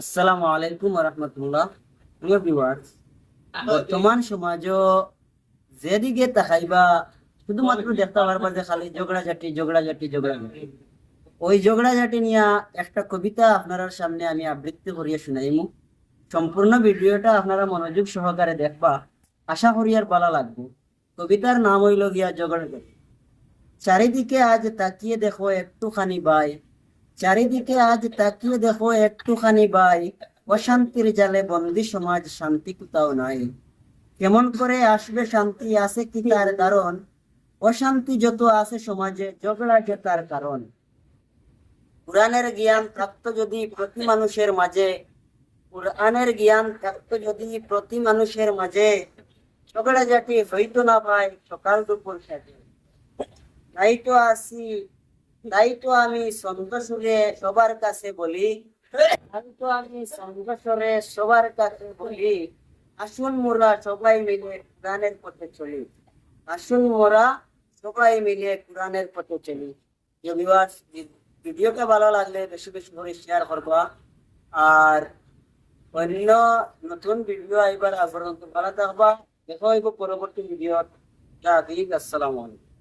আসসালামু আলাইকুম রহমতুল্লাহ বর্তমান সমাজ যেদিকে তাকাইবা, শুধুমাত্র দেখতে পারবা যে খালি ঝগড়াঝাটি ঝগড়াঝাটি ঝগড়াঝাটি। ওই ঝগড়াঝাটি নিয়ে একটা কবিতা আপনার সামনে আমি আবৃত্তি করিয়া শুনাইমু। সম্পূর্ণ ভিডিওটা আপনারা মনোযোগ সহকারে দেখবা। আশা করি ভালো লাগবে। কবিতার নাম হইল গিয়া ঝগড়াঝাটি। চারিদিকে আজ তাকিয়ে দেখো একটুখানি বাই চারিদিকে আজ তাকিয়ে দেখো একটুখানি বাই অশান্তির জালে বন্দি সমাজ শান্তি কোথাও নাই কেমন করে আসবে শান্তি, আছে কি তার কারণ? অশান্তি যত আছে সমাজে, ঝগড়া যে তার কারণ। কোরআনের জ্ঞান থাকতো যদি প্রতি মানুষের মাঝে, কোরআনের জ্ঞান থাকতো যদি প্রতি মানুষের মাঝে ঝগড়া জাতি হইতো না ভাই, সকাল দুপুর সাথে তাই তো আসি তাই তো আমি সন্তোষরে সবার কাছে বলি। তাই তো আমি সন্তোষরে সবার কাছে বলি। আসুন মোরা সবাই মিলে কোরআনের পথে চলি। আসুন মোরা সবাই মিলে কোরআনের পথে চলি। ভিডিওটা ভালো লাগলে বেশি বেশি করে শেয়ার করবা। আর অন্য নতুন ভিডিও আইবার আগ্রহ ভালো থাকবা দেখা হইব পরবর্তী ভিডিও আসসালামু আলাইকুম।